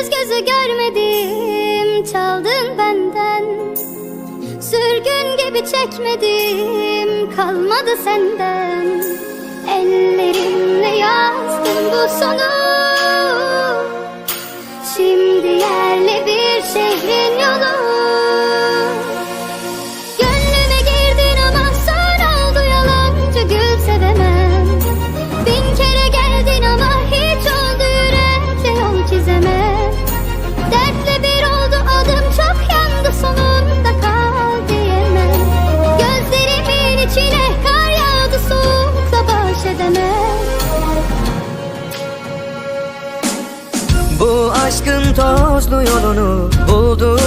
Göz gözü görmedim çaldın benden. Sürgün gibi çekmedim kalmadı senden. Ellerimle yazdım bu sonu. Aşkın tozlu yolunu buldu